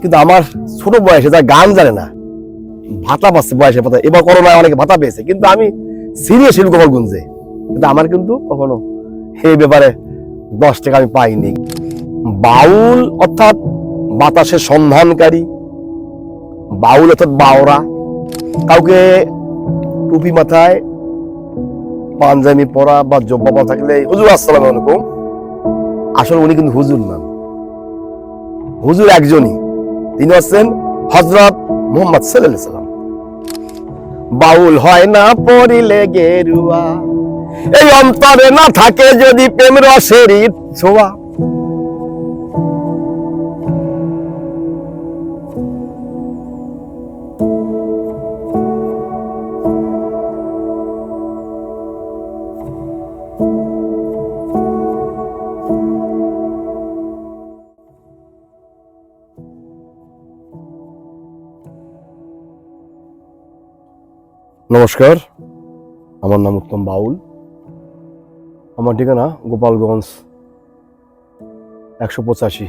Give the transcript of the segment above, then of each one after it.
কিন্তু আমার ছোট বয়সে যারা গান জানে না। ভাতা পাচ্ছে বয়সে ভাতা এবার করোনায় অনেকে ভাতা পেয়েছে, কিন্তু আমি সিরিয়াস শিল্প গুঞ্জে কিন্তু আমার কিন্তু কখনো এই ব্যাপারে দশ টাকা আমি পাইনি। বাউল অর্থাৎ বাতাসের সন্ধানকারী, বাউল অর্থাৎ বাওরা কাউকে টুপি মাথায় পাঞ্জাবি পরা বা জব্বা থাকলে, হুজুর, আসসালাম আলাইকুম। আসলে উনি কিন্তু হুজুর না। হুজুর একজনই। তিনি হচ্ছেন হজরত মোহাম্মদ সাল্লাম। বাউল হয় না, পড়িলে গেরুয়া। এই অন্তরে না থাকে যদি প্রেম রসের ছোঁয়া। নমস্কার, আমার নাম উত্তম বাউল। আমার ঠিকানা গোপালগঞ্জ, একশো পঁচাশি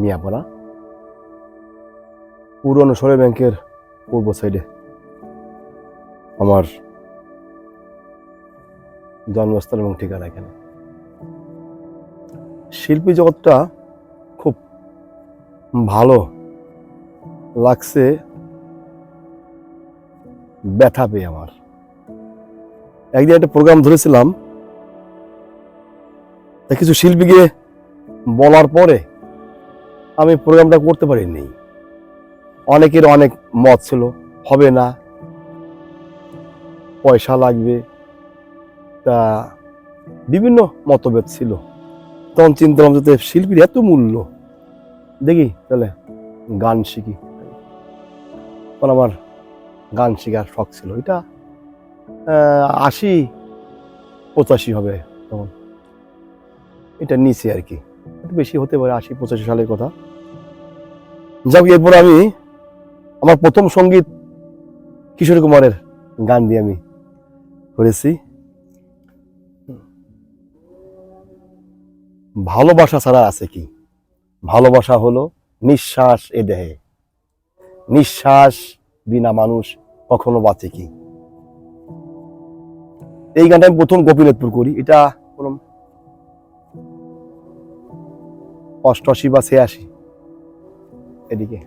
মিয়াপাড়া। পুরনো সরে ব্যাংকের পূর্ব সাইডে আমার জন্মস্থল এবং ঠিকানা এখানে। শিল্পী জগৎটা খুব ভালো লাগছে ব্যথা পেয়ে আমার। একদিন একটা প্রোগ্রাম ধরেছিলাম। তা কিছু শিল্পীকে বলার পরে আমি প্রোগ্রামটা করতে পারিনি। অনেকের অনেক মত ছিল, হবে না, পয়সা লাগবে। তা বিভিন্ন মতভেদ ছিল। তখন চিন্তা করলাম যে শিল্পীর এত মূল্য। দেখি তাহলে গান শিখি। তখন আমার গান শেখার শখ ছিল। এটা আশি, পঁচাশি হবে তখন। এটা নিচে আর কি। বেশি হতে পারে, আশি, পঁচাশি সালের কথা। যাক, এরপর আমি আমার প্রথম সংগীত কিশোর কুমারের গান দিয়ে আমি করেছি। ভালোবাসা ছাড়া আছে কি? ভালোবাসা হলো নিঃশ্বাস এ দেহে। নিঃশ্বাস বিনা মানুষ কখনো বাঁচে কি? এই গানটা আমি প্রথম গোপীনাথপুর করি। এটা কোনো অষ্টআশি বা ছিয়াশি। এদিকে।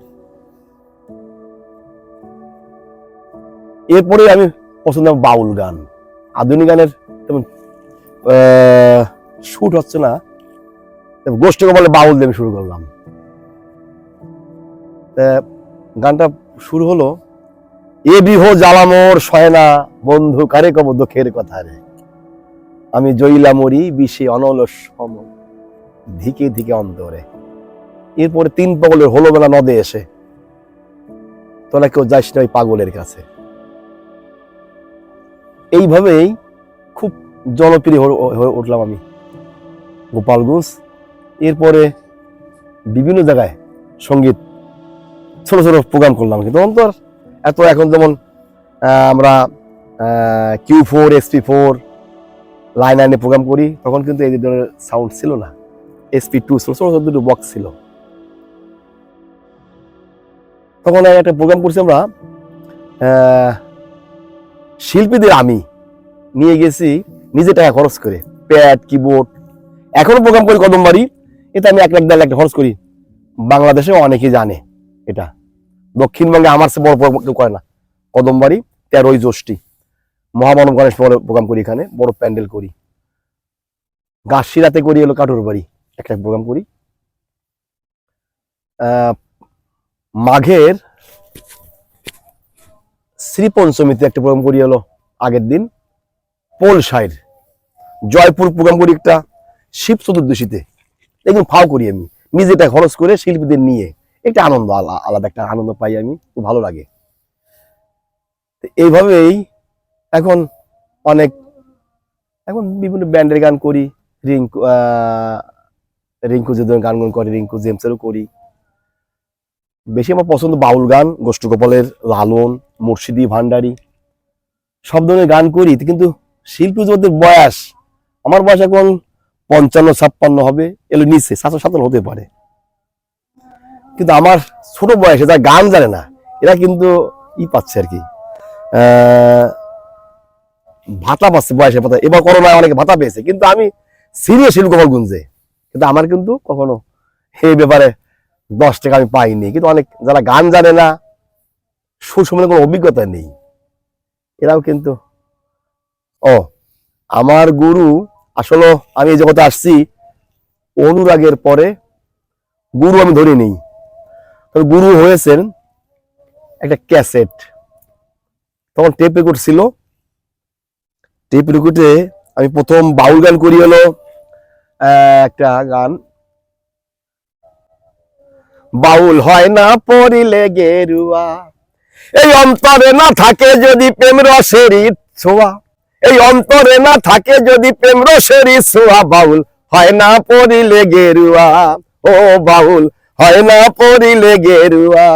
এরপরে আমি পছন্দ বাউল গান। আধুনিক গানের তেমন শুট হচ্ছে না। গোষ্ঠী বলে বাউল দিয়ে আমি শুরু করলাম। গানটা শুরু হলো এ বিহ জ্বালামোর শয়না বন্ধু, কারে কব দুঃখের কথা রে? আমি জইলা মরি বিষে অনলস সম। ধিকে ধিকে অন্তরে। এরপরে তিন পাগলের হলো বেলা নদে এসে। তোরা কেউ যাইস না ওই পাগলের কাছে। এইভাবেই খুব জনপ্রিয় হয়ে- উঠলাম আমি। গোপালগঞ্জ। এরপরে বিভিন্ন জায়গায় সংগীত, ছোট ছোট প্রোগ্রাম করলাম। কিন্তু আর এত এখন যেমন আমরা Q four SP four line লাইনে প্রোগ্রাম করি, তখন কিন্তু এই ধরনের সাউন্ড ছিল না। এসপি টু ছিল, ছোট ছোট দুটো বক্স ছিল। তখন একটা প্রোগ্রাম করছি আমরা শিল্পীদের আমি নিয়ে গেছি নিজে টাকা খরচ করে প্যাড কিবোর্ড এখনও প্রোগ্রাম করি কদমবাড়ি এটা আমি এক লাখ, দেড় লাখ খরচ করি। বাংলাদেশে অনেকেই জানে এটা। দক্ষিণবঙ্গে আমার সে বড় প্রোগ্রাম কেউ করে না। কদমবাড়ি, তেরোই জ্যৈষ্ঠী। মহামানব গণেশ প্রোগ্রাম করি এখানে, বড় প্যান্ডেল করি। গাছিরাতে করি হলো কাঠুর বাড়ি একটা প্রোগ্রাম করি। মাঘের শ্রী পঞ্চমীতে একটা প্রোগ্রাম করি হলো আগের দিন, পোল সাইড জয়পুর প্রোগ্রাম করি একটা, শিব চতুর্দশীতে। একদম ফাও করি আমি, নিজেটা খরচ করে শিল্পীদের নিয়ে। একটা আনন্দ, আলা- আলাদা একটা আনন্দ পাই আমি খুব ভালো লাগে। এইভাবেই এখন অনেক, এখন বিভিন্ন ব্যান্ডের গান করি, রিঙ্কু রিঙ্কু যে গান গান করি, রিঙ্কু জেমসেরও করি। বেশি আমার পছন্দ বাউল গান গোষ্ঠ গোপালের লালন, মুর্শিদি, ভান্ডারি, সব ধরনের গান করি, কিন্তু শিল্পী জগতের বয়স, আমার বয়স এখন পঞ্চান্ন, ছাপ্পান্ন হবে, এলো নিচে, সাতশো সাতান্ন হতে পারে। কিন্তু আমার ছোট বয়সে যারা গান জানে না, এরা কিন্তু ই পাচ্ছে আর কি। ভাতা পাচ্ছে বয়সের পাতা এবার করোনায় অনেকে ভাতা পেয়েছে, কিন্তু আমি সিরিয়াস শিল্পকমল গুঞ্জে কিন্তু আমার কিন্তু কখনো এই ব্যাপারে দশ টাকা আমি পাইনি। কিন্তু অনেক যারা গান জানে না সুসময় কোনো অভিজ্ঞতা নেই, এরাও কিন্তু, ও, আমার গুরু, আসলে আমি এই জগতে আসছি, অনুরাগের পরে গুরু আমি ধরে নেই। গুরু হয়েছেন একটা ক্যাসেট। তখন টেপ রেকর্ড ছিল। টেপ রেকর্ডে আমি প্রথম বাউল গান করি হলো একটা গান। বাউল হয় না পড়িলে গেরুয়া। এই অন্তরে না থাকে যদি প্রেম রসের ছোঁয়া। এই অন্তরে না থাকে যদি প্রেম রসের ছোঁয়া। বাউল হয় না পড়িলে গেরুয়া। ও বাউল হয় না পড়িলে গেরুয়া।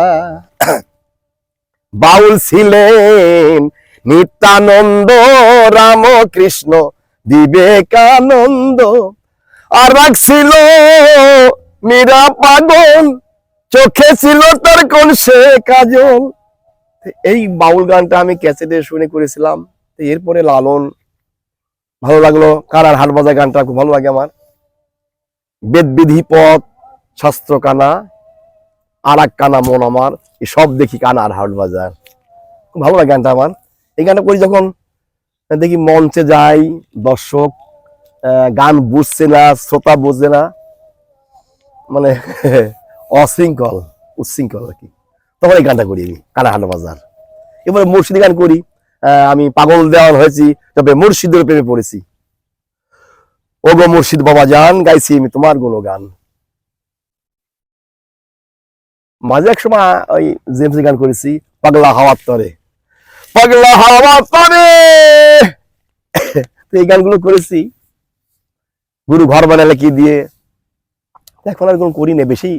বাউল ছিলেন নিত্যানন্দ রামকৃষ্ণ বিবেকানন্দ। আর রাখছিল মীরা পাগল, চোখে ছিল তার কোন সে কাজল। এই বাউল গানটা আমি ক্যাসেটে শুনে করেছিলাম এরপরে লালন, ভালো লাগল। কারার হাট বাজার গানটা খুব ভালো লাগে আমার। বেদ বিধি পথ শাস্ত্র কানা আর এক কানা মন আমার সব দেখি কানা আর হাট বাজার। ভালো লাগে গানটা আমার। এই গানটা করি যখন দেখি মঞ্চে যাই, দর্শক গান বুঝছে না, শ্রোতা বুঝছে না মানে অশৃঙ্খল, উচ্ছৃঙ্খল আর কি। তখন এই গানটা করি আমি কানাহাটা বাজার। এবারে মুর্শিদি গান করি। আমি পাগল দেওয়ান হয়েছি, তবে মুর্শিদের প্রেমে পড়েছি। ও গো মুর্শিদ বাবা জান, গাইছি আমি তোমারগুলো মাঝে এক সময় ওই জেমসি গান করেছি, পাগলা হাওয়ার তরে। পাগলা হাওয়ার তরে! তো এই গানগুলো করেছি। গুরু ঘর বানালে কি দিয়ে? এখন আর কোনো করি না বেশি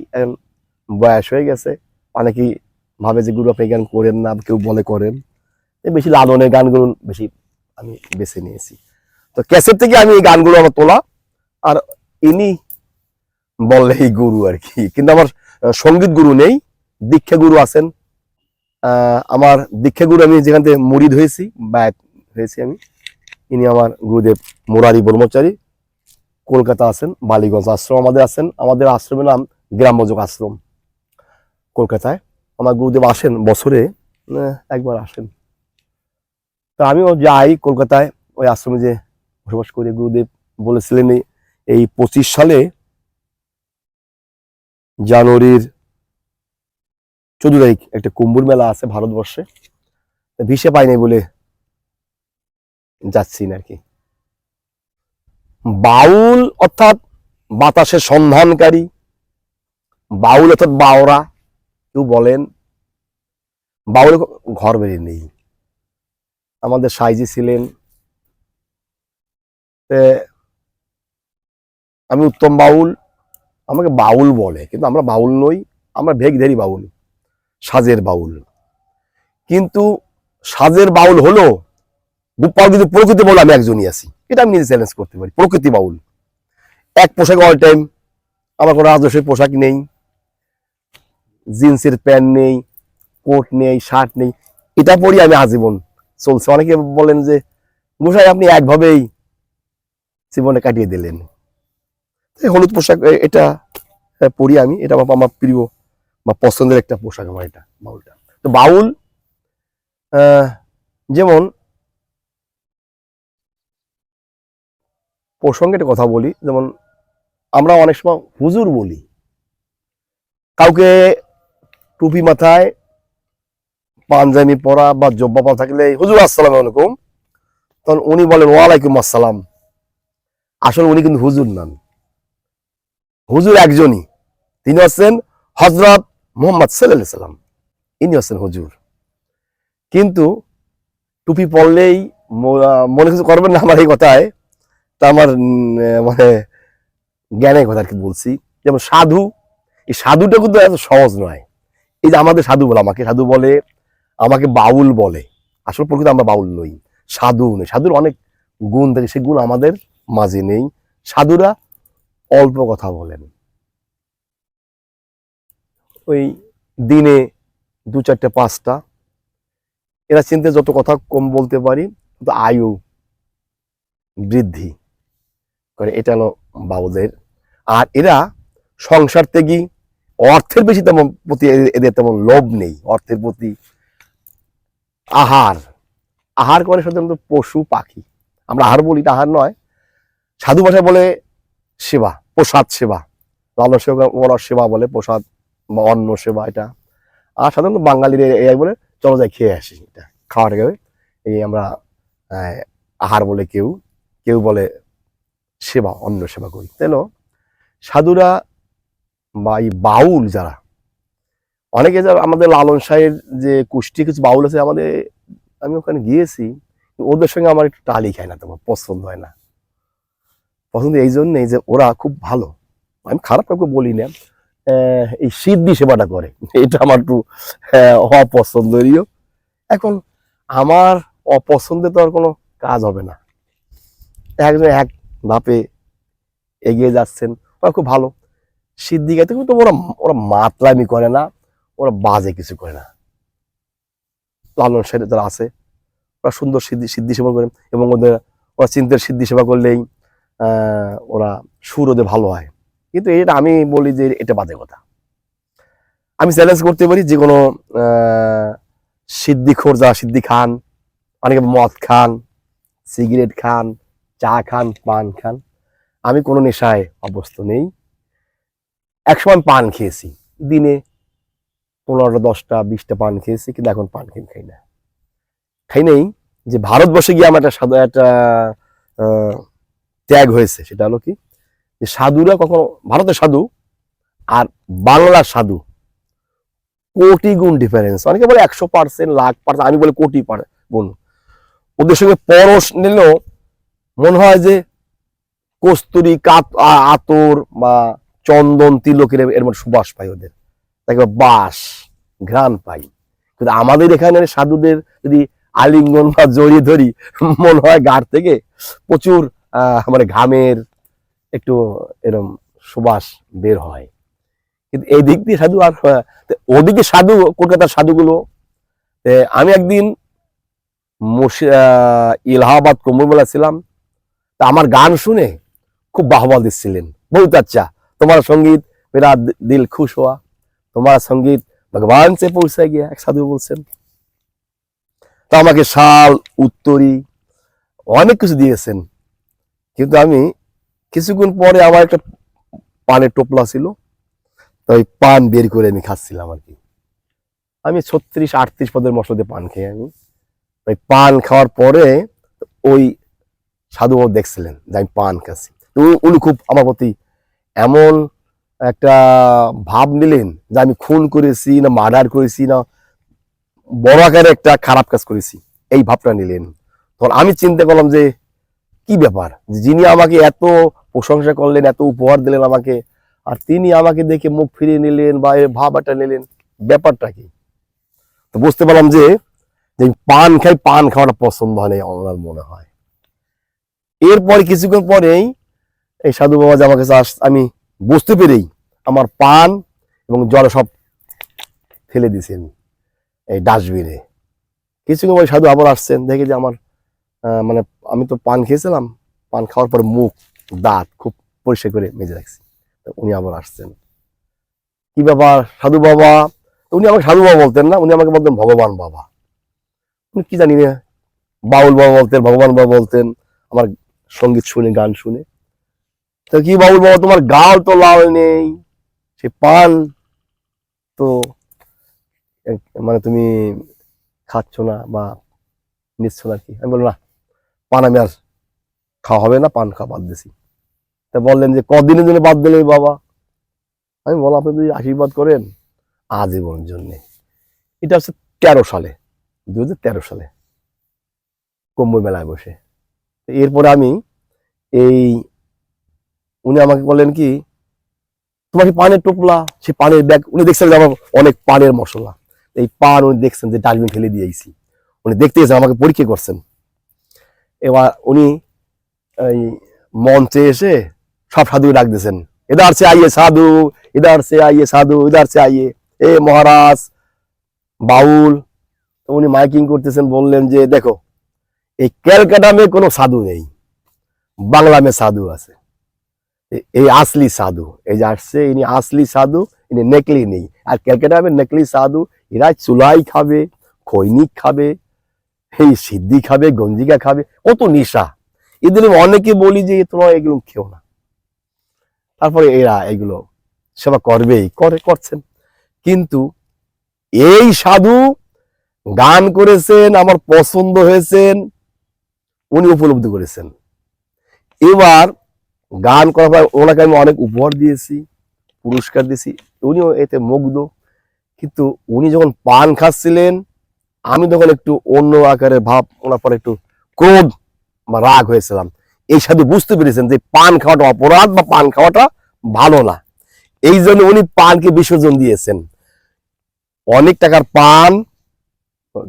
বয়স হয়ে গেছে। অনেকেই ভাবে যে, গুরু, আপনি গান করেন না, কেউ বলে করেন। বেশি লালনের গানগুলো বেশি আমি বেছে নিয়েছি। তো ক্যাসেট থেকে আমি এই গানগুলো আমার তোলা, আর ইনি বললেই গুরু আর কি। কিন্তু আমার সংগীত গুরু নেই, দীক্ষা গুরু আছেন। আমার দীক্ষা গুরু আমি যেখান থেকে মুড়িদ হয়েছি ব্যাট হয়েছি আমি, ইনি আমার গুরুদেব মুরারি ব্রহ্মচারী, কলকাতা আছেন, বালিগঞ্জ আশ্রম আমাদের আছেন, আমাদের আশ্রমের নাম গ্রাম্যযোগ আশ্রম কলকাতায়। আমার গুরুদেব আসেন বছরে একবার আসেন। তা আমিও যাই কলকাতায়, ওই আশ্রমে যে বসবাস করি। গুরুদেব বলেছিলেন এই পঁচিশ সালে জানুয়ারির চোদ্দ তারিখ একটা কুম্ভুর মেলা আছে ভারতবর্ষে। ভিসে পাইনি বলে যাচ্ছি না আর কি। বাউল অর্থাৎ বাতাসের সন্ধানকারী, বাউল অর্থাৎ বাওরা কেউ বলেন, বাউল ঘর বেরিয়ে নেই। আমাদের সাইজি ছিলেন। আমি উত্তম বাউল আমাকে বাউল বলে, কিন্তু আমরা বাউল নই, আমরা ভেগধারী বাউল, সাজের বাউল। কিন্তু সাজের বাউল হলো গোপাল কিন্তু প্রকৃতি বলে আমি একজনই আছি, এটা আমি নিজে চ্যালেঞ্জ করতে পারি, প্রকৃতি বাউল। এক পোশাক অল টাইম আমার কোনো আদর্শের পোশাক নেই, জিন্সের প্যান্ট নেই, কোট নেই শার্ট নেই, এটা পরি আমি আজীবন চলছে। অনেকে বলেন যে, গোসাই, আপনি একভাবেই জীবনে কাটিয়ে দিলেন। হলুদ পোশাক এটা পরি আমি। এটা আমার আমার প্রিয় বা পছন্দের একটা পোশাক আমার এটা, বাউলটা। তো বাউল যেমন প্রসঙ্গে একটা কথা বলি, যেমন আমরা অনেক সময় হুজুর বলি, কাউকে টুপি মাথায় পাঞ্জাবি পরা বা জব্বা পরা থাকলে, হুজুর, আসসালাম আলাইকুম। তখন উনি বলেন, ওয়ালাইকুম আসসালাম। আসলে উনি কিন্তু হুজুর নন হুজুর একজনই। তিনি হচ্ছেন হজরত মোহাম্মদ সাল্লাহ সাল্লাম। ইনি হচ্ছেন হুজুর। কিন্তু টুপি পরলেই মনে কিছু করবেন না আমার এই কথায়। তা আমার মানে জ্ঞানের কথা আর কি বলছি। যেমন সাধু, এই সাধুটা কিন্তু এত সহজ নয়। এই যে আমাদের সাধু বলে, আমাকে সাধু বলে, আমাকে বাউল বলে। আসলে প্রকৃত আমরা বাউল নই। সাধু নই। সাধুর অনেক গুণ থাকে সেই গুণ আমাদের মাঝে নেই। সাধুরা অল্প কথা বলেন। ওই দিনে দু চারটে পাঁচটা। এরা চিনতে যত কথা কম বলতে পারি, তত আয়ু বৃদ্ধি। করে এটা হলো বাবুদের। আর এরা সংসার থেকে অর্থের বেশি তেমন প্রতি এদের- এদের তেমন লোভ নেই। অর্থের প্রতি আহার। আহার করে সাধারণত পশু, পাখি। আমরা আহার বলি এটা আহার নয়। সাধু ভাষায় বলে সেবা, প্রসাদ সেবা। লালন সেবা ওরা সেবা বলে প্রসাদ বা অন্ন সেবা এটা। আর সাধারণত বাঙালির এই বলে চলো যাই খেয়ে আসি এটা খাওয়াটাকে এই আমরা আহার বলে কেউ কেউ বলে সেবা, অন্ন সেবা করি। তাই? সাধুরা বা এই বাউল যারা, অনেকে যারা আমাদের লালন সাহের যে কুষ্টি কিছু বাউল আছে আমাদের, আমি ওখানে গিয়েছি, ওদের সঙ্গে আমার একটু টালি খায় না তোমার পছন্দ হয় না। পছন্দ এই জন্যই যে ওরা খুব ভালো। আমি খারাপ কাউকে বলি না। এই সিদ্ধি সেবাটা করে। এটা আমার একটু অপছন্দনীয়। এখন আমার অপছন্দে তো আর কোনো কাজ হবে না। একজন এক ধাপে এগিয়ে যাচ্ছেন, ওরা খুব ভালো। সিদ্ধি গাইতে কিন্তু ওরা ওরা মাতলামি করে না, ওরা বাজে কিছু করে না। লালন সাহেব যারা আছে, ওরা সুন্দর সিদ্ধি সিদ্ধি সেবা করেন এবং ওদের, ওরা চিন্তার সিদ্ধি সেবা করলেই ওরা সুর ওদের ভালো হয়। কিন্তু এটা আমি বলি যে এটা বাজে কথা। আমি চ্যালেঞ্জ করতে পারি যে কোনো সিদ্ধি খোর যা সিদ্ধি খান, অনেকে মদ খান, সিগারেট খান, চা খান, পান খান। আমি কোনো নেশায় অভ্যস্ত নেই। একসময় পান খেয়েছি। দিনে পনেরোটা, দশটা, বিশটা পান খেয়েছি, কিন্তু এখন পান খেয়ে খাই না। খাই নেই। যে ভারতবর্ষে গিয়ে আমার একটা সাধু একটা ত্যাগ হয়েছে, সেটা হলো কি? যে সাধুরা কখনো, ভারতের সাধু আর বাংলার সাধু, কোটি গুণ ডিফারেন্স অনেকে বলে একশো পার্সেন্ট লাখ পার্সেন্ট আমি বলি কোটি গুণ। ওদের সঙ্গে পরশ নিলেও মনে হয় যে কস্তুরি, কাত আতর বা চন্দন তিলকের এর মধ্যে সুবাস পাই ওদের। তাকে বাস ঘ্রাণ পাই। কিন্তু আমাদের এখানে সাধুদের যদি আলিঙ্গন বা জড়িয়ে ধরি, মনে হয় গাঢ় থেকে প্রচুর মানে ঘামের একটু এরম সুবাস বের হয়। কিন্তু এই দিক দিয়ে সাধু আর ওদিকে সাধু, কলকাতার সাধুগুলো আমি একদিন ইলাহাবাদ কুম্ভমেলা ছিলাম। তা আমার গান শুনে খুব বাহবা দিচ্ছিলেন। বহুত আচ্ছা তোমার সংগীত দি- দিল খুশ হওয়া, তোমার সংগীত ভগবান সে পৌঁছে গিয়া, এক সাধু বলছেন। তা আমাকে শাল, উত্তরী, অনেক কিছু দিয়েছেন। কিন্তু আমি কিছুক্ষণ পরে আমার একটা পানের টোপলা ছিল, তো ওই পান বের করে আমি খাচ্ছিলাম আর কি। আমি ছত্রিশ, আটত্রিশ পদের মশলা দিয়ে পান খেয়ে আমি ওই পান খাওয়ার পরে ওই সাধু বাবা দেখছিলেন যে আমি পান খাচ্ছি। তো উনি খুব আমার প্রতি এমন একটা ভাব নিলেন যে আমি খুন করেছি না মার্ডার করেছি না, বড় আকারে একটা খারাপ কাজ করেছি। এই ভাবটা নিলেন। তখন আমি চিন্তা করলাম যে কি ব্যাপার? যিনি আমাকে এত প্রশংসা করলেন, এত উপহার দিলেন আমাকে, আর তিনি আমাকে দেখে মুখ ফিরিয়ে নিলেন বা এর ভাবটা নিলেন, ব্যাপারটা কি? তো বুঝতে পারলাম যে পান খাই, পান খাওয়াটা পছন্দ হয় আমার মনে হয়। এরপরে কিছুক্ষণ পরেই এই সাধু বাবা যে আস আমি বুঝতে পেরেই আমার পান এবং জল সব ফেলে দিয়েছেন এই ডাস্টবিনে। কিছুক্ষণ পরে সাধু আবার আসছেন, দেখে যে আমার মানে আমি তো পান খেয়েছিলাম, পান খাওয়ার পর মুখ, দাঁত খুব পরিষ্কার করে মেজে রাখছি। উনি আবার আসছেন। কি ব্যাপার? সাধু বাবা? উনি আমাকে সাধু বাবা বলতেন না, উনি আমাকে বলতেন ভগবান বাবা। উনি কি জানি না বাউল বাবা বলতেন, ভগবান বাবা বলতেন, আমার সংগীত শুনে, গান শুনে। তো কি বাবুল বাবা, তোমার গাল তো লাল নেই, সে পান তো মানে তুমি খাচ্ছ না বা নিচ্ছ না কি? আমি বললাম, না পান আমি আর খাওয়া হবে না, পান খাওয়া বাদ দিছি। তা বললেন যে, কদিনের জন্য বাদ দিলে বাবা? আমি বললাম, আপনি যদি আশীর্বাদ করেন, আজীবনের জন্য। এটা হচ্ছে তেরো সালে দু হাজার তেরো সালে, কুম্ভ মেলায় বসে। এরপরে আমি এই, উনি আমাকে বললেন কি, তোমার কি পানের টোপলা? সে পানের ব্যাগ, উনি দেখছেন যে আমার অনেক পানের মশলা। এই পান উনি দেখছেন যে ডাস্টবিন ফেলে দিয়েছি উনি দেখতে আমাকে পরীক্ষা করছেন। এবার উনি এই মঞ্চে এসে সব সাধু ডাক দিয়েছেন। এদার সে আইয়ে সাধু এদার সে আইয়ে সাধু এদার সে আইয়ে। এ মহারাজ, বাউল। উনি মাইকিং করতেছেন, বললেন যে, দেখো, এই ক্যালকাটামে কোনো সাধু নেই, বাংলা মেয়ে সাধু আছে। এই আসলি সাধু এই যে আসছে, ইনি আসলি সাধু, ইনি নেকলি নেই। আর ক্যালকাটামে নেকলি সাধু, এরা চুলাই খাবে খৈনিক খাবে এই সিদ্ধি খাবে, গঞ্জিকা খাবে, কত নেশা। এদের অনেকে বলি যে, তোমরা এগুলো খেও না। তারপরে এরা এগুলো সেবা করবেই, করে, করছেন। কিন্তু এই সাধু গান করেছেন, আমার পছন্দ হয়েছেন, উনি উপলব্ধি করেছেন। এবার গান করার পর ওনাকে আমি অনেক উপহার দিয়েছি, পুরস্কার দিয়েছি। উনিও এতে মুগ্ধ। কিন্তু উনি যখন পান খাচ্ছিলেন আমি তখন একটু অন্য আকারের ভাব ওনার পরে একটু ক্রোধ বা রাগ হয়েছিলাম। এই সাধু বুঝতে পেরেছেন যে পান খাওয়াটা অপরাধ বা পান খাওয়াটা ভালো না। এই জন্য উনি পানকে বিসর্জন দিয়েছেন। অনেক টাকার পান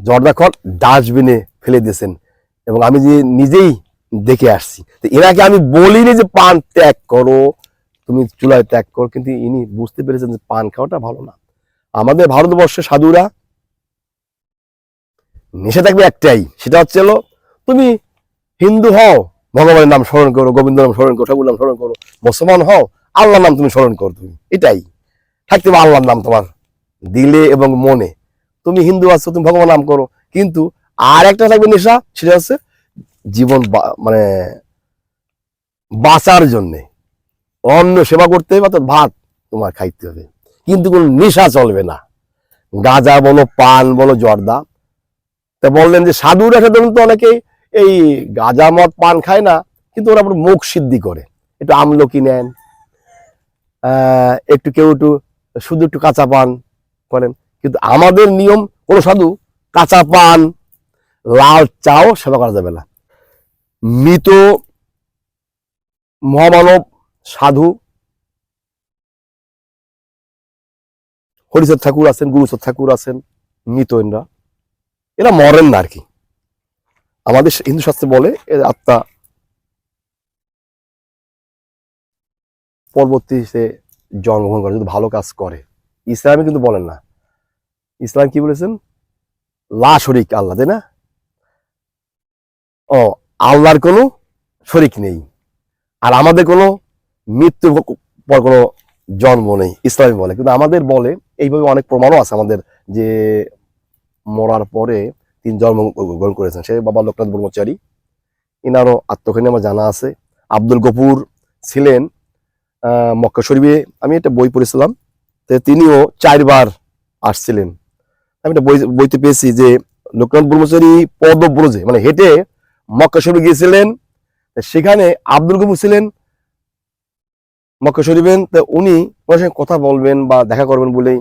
জর্দাখর ডাস্টবিনে ফেলে দিয়েছেন এবং আমি যে নিজেই দেখে আসছি। তো এনাকে আমি বলিনি যে পান ত্যাগ করো, তুমি চুলায় ত্যাগ করো, কিন্তু ইনি বুঝতে পেরেছেন যে পান খাওয়াটা ভালো না। আমাদের ভারতবর্ষের সাধুরা নেশা থাকবে একটাই, সেটা হচ্ছে হলো তুমি হিন্দু হও, ভগবানের নাম স্মরণ করো গোবিন্দ নাম স্মরণ করো ঠাকুর নাম স্মরণ করো, মুসলমান হও, আল্লাহর নাম তুমি স্মরণ করো তুমি, এটাই। থাকতে হবে আল্লাহর নাম তোমার দিলে এবং মনে। তুমি হিন্দু আছো, তুমি ভগবান নাম করো, কিন্তু আর একটা থাকবে নেশা, সেটা হচ্ছে জীবন মানে বাঁচার জন্যে। অন্ন সেবা করতে হবে, অর্থাৎ ভাত তোমার খাইতে হবে। কিন্তু কোনো নেশা চলবে না। গাঁজা বলো, পান বলো, জর্দা তা বললেন যে সাধুরা সাধারণত অনেকেই এই গাঁজা মদ পান খায় না, কিন্তু ওরা মুখ সিদ্ধি করে। একটু আমলকি নেন একটু কেউ একটু শুধু একটু কাঁচা পান করেন। কিন্তু আমাদের নিয়ম, কোনো সাধু কাঁচা পান, লাল চাও সেবা করা যাবে না। মৃত মহামানব সাধু হরিচাঁদ ঠাকুর আছেন গুরুচাঁদ ঠাকুর আছেন, মৃত এনরা। এরা মরেন না আর কি। আমাদের হিন্দু শাস্ত্রে বলে এর আত্মা পরবর্তীতে জন্মগ্রহণ করে, যদি ভালো কাজ করে। ইসলামে কিন্তু বলেন না। ইসলাম কি বলেছেন? লা শরিক আল্লাহ, তাই না? ও, আল্লাহর কোনো শরিক নেই। আর আমাদের কোনো মৃত্যুর পর কোনো জন্ম নেই, ইসলামে বলে। কিন্তু আমাদের বলে, এইভাবে অনেক প্রমাণও আছে আমাদের যে মরার পরে তিনি জন্মগ্রহণ করেছেন। সে বাবা লোকনাথ ব্রহ্মচারী। ইনারও আত্মখানি আমার জানা আছে। আব্দুল গফুর ছিলেন মক্কা শরীফে। আমি একটা বই পড়েছিলাম, তো তিনিও চারবার আসছিলেন। আমি একটা বই বইতে পেয়েছি যে লোকনাথ ব্রহ্মচারী পদব্রজে মানে হেঁটে মক্কা শরীফে গিয়েছিলেন সেখানে আব্দুল গফুর ছিলেন, মক্কা শরীফেন তা উনি ওনার সঙ্গে কথা বলবেন বা দেখা করবেন বলেই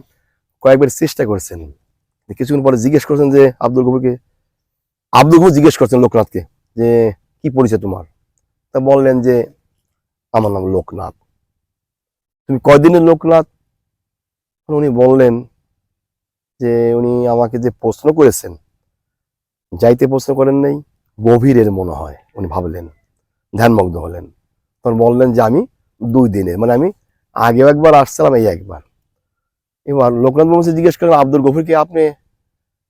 কয়েকবার চেষ্টা করছেন। কিছুক্ষণ পরে জিজ্ঞেস করছেন যে, আব্দুল গফুরকে? আব্দুল গফুর জিজ্ঞেস করছেন লোকনাথকে যে, কি পরিচয় তোমার? তা বললেন যে, আমার নাম লোকনাথ। তুমি কয়দিনের লোকনাথ? উনি বললেন যে, উনি আমাকে যে প্রশ্ন করেছেন, যাইতে প্রশ্ন করেন নাই, গভীরের মনে হয়। উনি ভাবলেন, ধ্যানমগ্ন হলেন। তখন বললেন যে, আমি দুই দিনের মানে আমি আগেও একবার আসছিলাম, এই একবার। এবার লোকনাথ বাবু জিজ্ঞেস করলেন আব্দুল গফুরকে আপনি?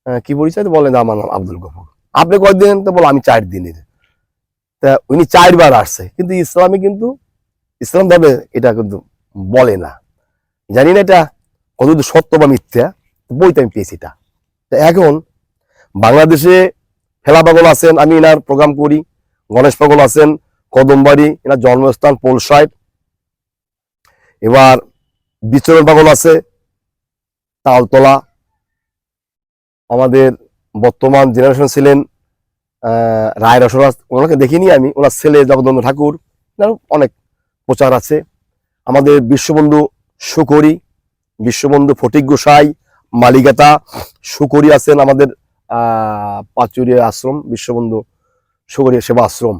আহ, কি পরিচয় তো বললেন যে আমার নাম আব্দুল গফুর। আপনি কয়দিন তো বলো আমি চার দিনের। তা উনি চারবার আসছে। কিন্তু ইসলামে কিন্তু ইসলাম ধর্মে এটা কিন্তু বলে না। জানি না এটা কতদূর সত্য বা মিথ্যা বইতে আমি পেয়েছি এটা। তা এখন বাংলাদেশে ফেলা পাগল আছেন আমি এনার প্রোগ্রাম করি গণেশ পাগল আছেন কদমবাড়ি এনার জন্মস্থান পোলসাইড এবার বিচরণ পাগল আছে তালতলা। আমাদের বর্তমান জেনারেশন ছিলেন রায় রসরাজ। ওনাকে দেখিনি আমি, ওনার ছেলে জগদন্দ ঠাকুর। অনেক প্রচার আছে। আমাদের বিশ্ববন্ধু সুকরি, বিশ্ববন্ধু ফটিক গোসাই মালিকাতা সুকরি আছেন আমাদের পাচুরিয়া আশ্রম, বিশ্ববন্ধু সুকরি সেবা আশ্রম।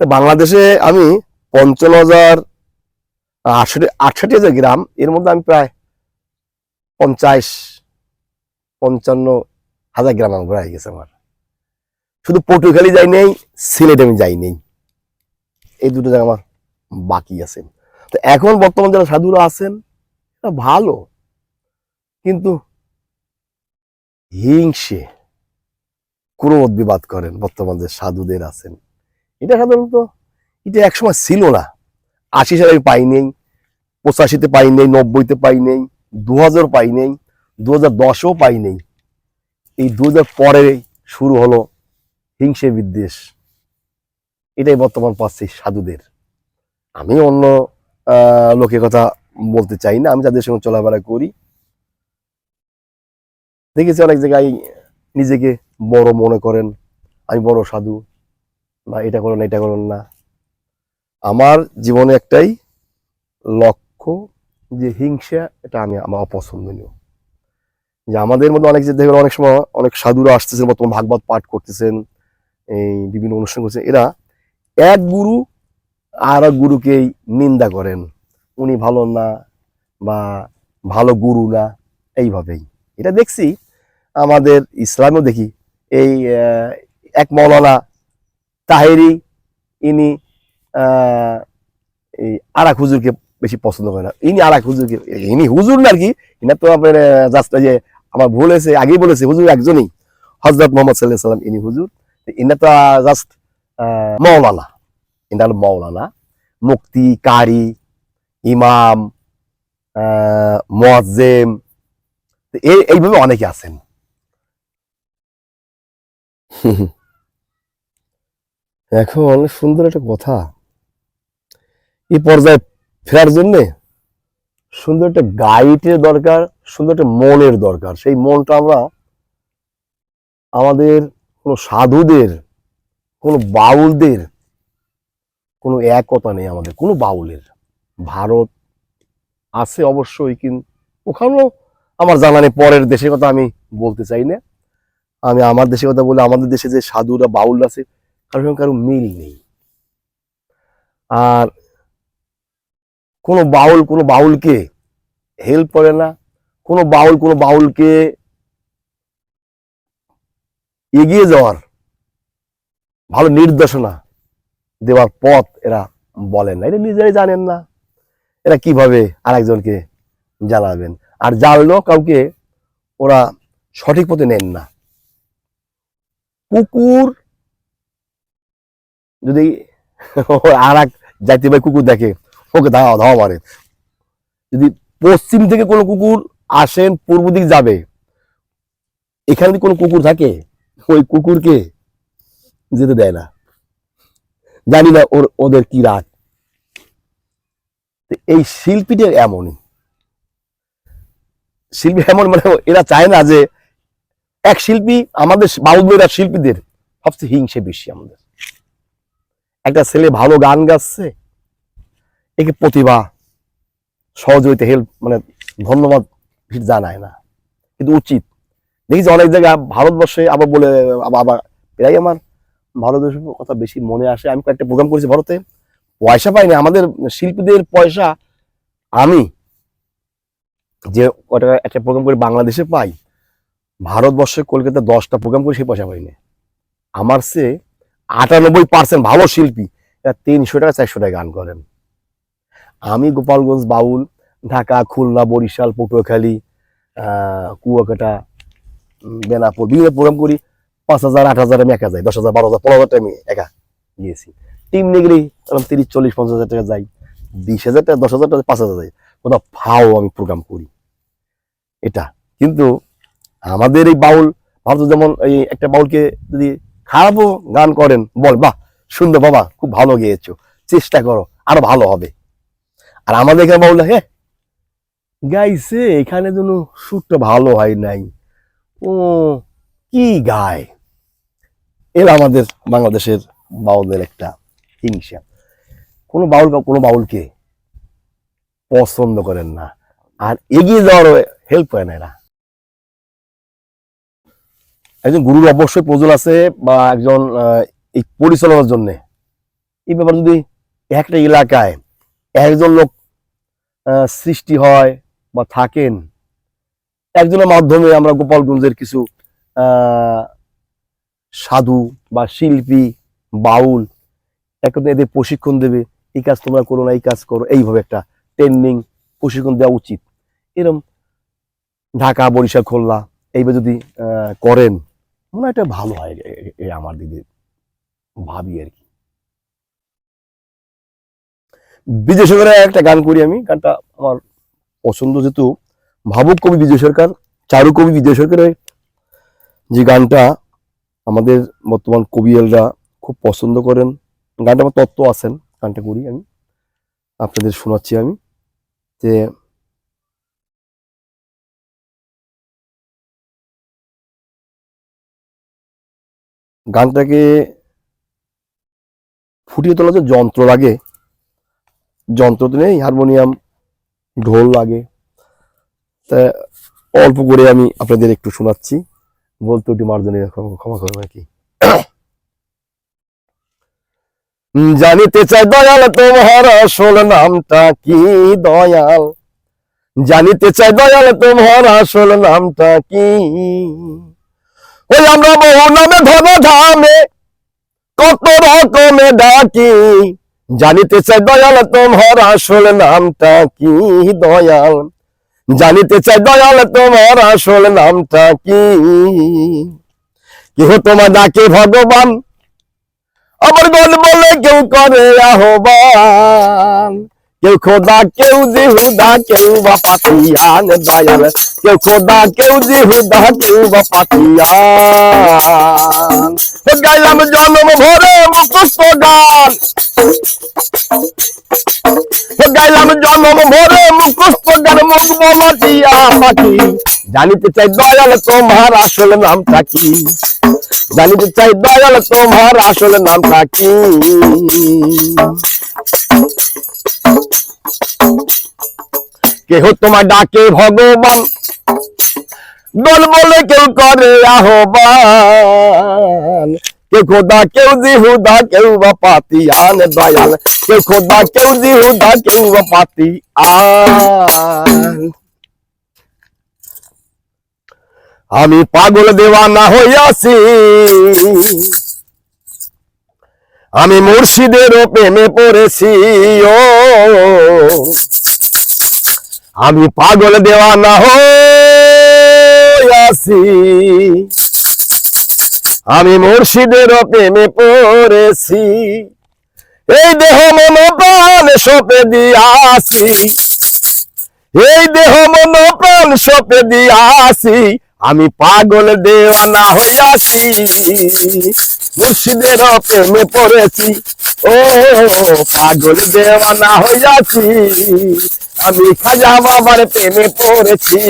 তো বাংলাদেশে আমি পঞ্চান্ন হাজার আটষট্টি আটষট্টি হাজার গ্রাম, এর মধ্যে আমি প্রায় পঞ্চাশ, পঞ্চান্ন হাজার গ্রাম আমার প্রায় গেছে আমার। শুধু পটুয়াখালী যাই নেই, সিলেট আমি যাই নেই। এই দুটো জায়গা আমার বাকি আছে। তো এখন বর্তমান যারা সাধুরা আছেন ভালো। কিন্তু হিংসে ক্রোধ বিবাদ করেন বর্তমান যে সাধুদের আছেন। এটা সাধারণত, এটা একসময় ছিল না। আশি সালে আমি পাই নেই, পঁচাশিতে পাই নেই, নব্বইতে পাই নেই। দু হাজার পাই নেই দু হাজার দশও পাই নেই। এই দু হাজার পরে শুরু হলো হিংসে বিদ্বেষ। এটাই বর্তমান পাচ্ছি সাধুদের। আমি অন্য লোকের কথা বলতে চাই না, আমি যাদের সঙ্গে চলাফেরা করি। দেখেছি অনেক জায়গায় নিজেকে বড় মনে করেন, আমি বড় সাধু, বা এটা করেন এটা করেন না। আমার জীবনে একটাই লক্ষ্য যে হিংসা, এটা আমি আমার অপছন্দনীয়। যে আমাদের মধ্যে অনেক যে দেখবেন অনেক সময় অনেক সাধুরা আসতেছেন, বর্তমান ভাগবত পাঠ করতেছেন, এই বিভিন্ন অনুষ্ঠান করছেন, এরা এক গুরু আর এক গুরুকেই নিন্দা করেন। উনি ভালো না বা ভালো গুরু না, এইভাবেই। এটা দেখছি আমাদের ইসলামেও দেখি। এই এক মৌলানা তাহেরি, ইনি এই আরাক হুজুরকে বেশি পছন্দ করে না। ইনি আরাক হুজুরকে ইনি হুজুর না আর কি ইনার তো আপনার জাস্ট যে আমার ভুল হয়েছে, আগেই বলেছে, হুজুর একজনই। হজরত মোহাম্মদ সাল্লাহ সাল্লাম ইনি হুজুর। ইনা তো জাস্ট মৌলানা ইনা হলো মৌলানা মুক্তি কারি, ইমাম মুয়াজ্জেম। এই, এইভাবে অনেকে আছেন। এখন সুন্দর একটা কথা। এই পর্যায়ে ফেরার জন্যে সুন্দর একটা গাইডের দরকার, সুন্দর একটা মনের দরকার। সেই মনটা আমরা আমাদের কোনো সাধুদের, কোনো বাউলদের, কোনো একতা নেই আমাদের, কোনো বাউলের। ভারত আছে অবশ্যই কিন্তু ওখানেও আমার জানা নেই, পরের দেশের কথা আমি বলতে চাই না। আমি আমার দেশের কথা বলে আমাদের দেশে যে সাধুরা বাউল আছে কারোর সঙ্গে কারও মিল নেই। আর কোনো বাউল, কোনো বাউলকে হেল্প করে না, কোনো বাউল, কোনো বাউলকে এগিয়ে যাওয়ার ভালো নির্দেশনা দেওয়ার পথ এরা বলেন না। এটা নিজেরাই জানেন না। এরা কীভাবে আরেকজনকে জানাবেন? আর জানলেও কাউকে ওরা সঠিক পথে নেন না। কুকুর যদি আর এক জাতি কুকুর দেখে ওকে ধাওয়া ধাওয়া মারে যদি পশ্চিম থেকে কোনো কুকুর আসেন, পূর্ব দিক যাবে, এখানে যদি কোনো কুকুর থাকে, ওই কুকুরকে যেতে দেয় না। জানি না ওর, ওদের কি রাগ। এই শিল্পীদের এমনই। শিল্পী এমন মানে এরা চায় না যে এক শিল্পী আমাদের বাউলদের শিল্পীদের সবচেয়ে হিংসে বেশি আমাদের। একটা ছেলে ভালো গান গাচ্ছে একে প্রতিভা, সহযোগিতা হেল্প মানে ধন্যবাদ বেশি জানায় না। কিন্তু উচিত। দেখি অনেক জায়গায় ভারতবর্ষে আবার বলে, আবার প্রায় আমার ভারতবর্ষের কথা বেশি মনে আসে। আমি কয়েকটা প্রোগ্রাম করেছি ভারতে। পয়সা পাইনি। আমাদের শিল্পীদের পয়সা আমি যে কটা একটা প্রোগ্রাম করে বাংলাদেশে পাই, ভারতবর্ষে কলকাতা দশটা প্রোগ্রাম করে সেই পয়সা পাইনি। আমার সে আটানব্বই পার্সেন্ট ভালো শিল্পী তিনশো টাকা, চারশো টাকা গান করেন। আমি গোপালগঞ্জ বাউল, ঢাকা, খুলনা, বরিশাল, পটুয়াখালী কুয়াকাটা বেনাপুর বিভিন্ন প্রোগ্রাম করি। পাঁচ হাজার, আট হাজার আমি একা যাই, দশ হাজার, বারো হাজার, পনেরো হাজার আমি একা গিয়েছি। টিম নিয়ে গেলেই এরকম তিরিশ, চল্লিশ, পঞ্চাশ হাজার টাকা যাই, বিশ হাজার টাকা, দশ হাজার টাকা, পাঁচ হাজার যাই, কোথাও ফাও আমি প্রোগ্রাম করি। এটা। কিন্তু আমাদের এই বাউল, ভারত যেমন এই একটা বাউলকে যদি খারাপও গান করেন, বল, বাহ, সুন্দর বাবা, খুব ভালো গেয়েছো, চেষ্টা করো, আরও ভালো হবে। আর আমাদের এখানে বাউল হ্যাঁ গাইছে এখানে যেন সুরটা ভালো হয় নাই। ও, কি গায়? এর আমাদের বাংলাদেশের বাউলদের একটা হিংসা। কোনো বাউল কোনো বাউলকে পছন্দ করেন না। আর এগিয়ে যাওয়ার হেল্প করে না এরা। একজন গুরুর অবশ্যই প্রয়োজন আছে বা একজন এই পরিচালনার জন্য। এই ব্যাপারে যদি একটা এলাকায় একজন লোক সৃষ্টি হয় বা থাকেন। একজনের মাধ্যমে আমরা গোপালগঞ্জের কিছু সাধু বা শিল্পী, বাউল একদম এদের প্রশিক্ষণ দেবে, এই কাজ তোমরা করো না, এই কাজ করো, এইভাবে একটা ট্রেনিং, প্রশিক্ষণ দেওয়া উচিত। এরকম ঢাকা, বরিশাল, খুলনা, এইভাবে যদি করেন, মনে হয় এটা ভালো হয় আমার দিদি ভাবি আর কি। বিজয় সরকারের একটা গান করি আমি, গানটা আমার পছন্দ যেহেতু, ভাবুক কবি বিজয় সরকার, চারু কবি বিজয় সরকারের যে গানটা আমাদের বর্তমান কবিয়েলরা খুব পছন্দ করেন। গানটা আমার তত্ত্ব আছেন, গানটা করি আমি। আপনাদের শোনাচ্ছি আমি। যে গানটাকে ফুটিয়ে তোলা যে যন্ত্র লাগে যন্ত্র তো নেই, হারমোনিয়াম, ঢোল লাগে। তা অল্প করে আমি আপনাদের একটু শোনাচ্ছি। বলতে ওটি মার্জনে ক্ষমা করবেন আর কি। জানিতে চাই দয়াল, তোমার আসল নামটা কি দয়াল? জানিতে চাই দয়াল, তোমার আসল নামটা কি? ওই আমরা বহু নামে ধন ধামে কত রকমে ডাকি। জানিতে চাই দয়াল তোমার আসল নামটা কি? দয়াল। জানিতে চাই দয়াল তোমার আসল নামটা কি? কেহ তোমার ডাকে ভগবান? আমার গল বলে কেউ করে আহ্বান। কেউ খোদা, কেউ জিহুদা, কেউ বা পাতিয়ান দয়াল। কেউ খোদা, কেউ জিহুদা, কেউ বা পাতিয়ান গাইলাম জন্ম ভরে মুখস্থ গান। গাইলাম জন্ম ভরে মুখস্থ গান মুখ মাটিয়া পাখি জানিতে চাই দয়াল তোমার আসল নামটা কি? জানিতে চাই দয়াল তোমার আসল নামটা কি? কেহ তোমার ডাকে ভগবান? দল বলে কেউ করে আহ্বান। কেউ খোদা, কেউ জিহুদা, কেউ বা পাতি আন দয়াল। কেউ খোদা, কেউ জিহুদা, কেউ বা পাতি আন আমি পাগল দেওয়ানা হইয়াছি। আমি মুর্শিদের প্রেমে পড়েছি, ও। আমি পাগল দেওয়ানা হইয়াছি আমি মুর্শিদের প্রেমে পড়েছি। এই দেহ মন প্রাণ সপে দিয়াছি এই দেহ মন প্রাণ সপে দিয়াছি আমি পাগল দেওয়ানা হইয়াছি মুর্শিদের প্রেমে পড়েছি। ও পাগল দেওয়ানা হইয়াছি আমি খাজা বাবার প্রেমে পড়েছি।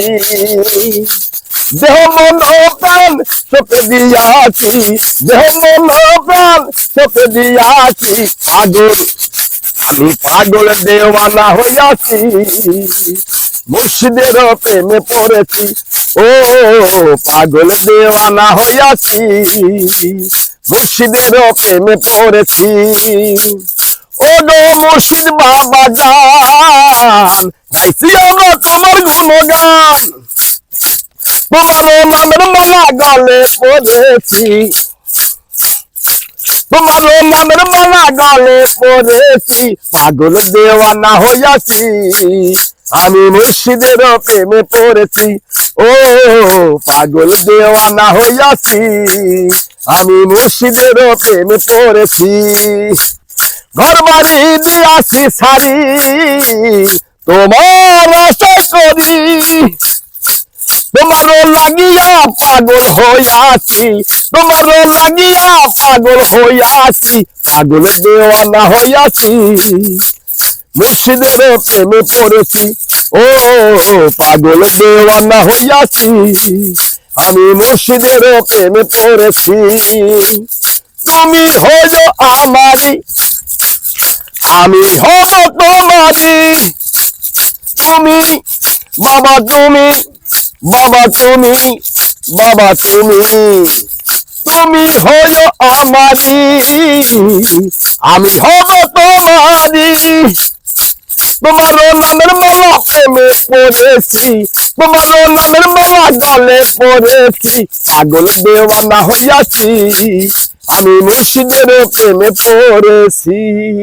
দেহ মন প্রাণ সপে দিয়াছি দেহ মন প্রাণ সপে দিয়াছি, পাগল। আমি পাগল দেওয়ানা হইয়াছি, মুর্শিদের প্রেমে পড়েছি। ও পাগল দেওয়ানা হইয়াছি, মুর্শিদের প্রেমে পড়েছি। ও গো মুর্শিদ বাবা জান, গাইছি আমরা তোমার গুণগান। তোমার নামের মালা গলে পড়েছি তোমার নামের মালা গলে পড়েছি পাগল দেওয়ানা হইয়াছি আমি মুর্শিদের প্রেমে পড়েছি ও পাগল দেওয়ানা হইয়াছি আমি মুর্শিদের প্রেমে পড়েছি ঘর বাড়ি দিয়াছি সারি তোমার আশা করি লাগিয়া পাগল হইয়াছি তোমার লাগিয়া পাগল হইয়াছি, পাগল দেওয়ানা হইয়াছি। মুর্শিদের প্রেমে পড়েছি, ও পাগল দেওয়ানা হইয়াছি, আমি মুর্শিদের প্রেমে পড়েছি। তুমি হইল আমারি, আমি হব তোমারি। তুমি, বাবা তুমি বাবা তুমি বাবা তুমি তুমি হইল আমারি, আমি হব তোমারি। তোমার নামের মালা প্রেমে পড়েছি, তোমার নামের মালা গলে পড়েছি, পাগল দেওয়ানা হইয়াছি, আমি মুর্শিদের প্রেমে পড়েছি।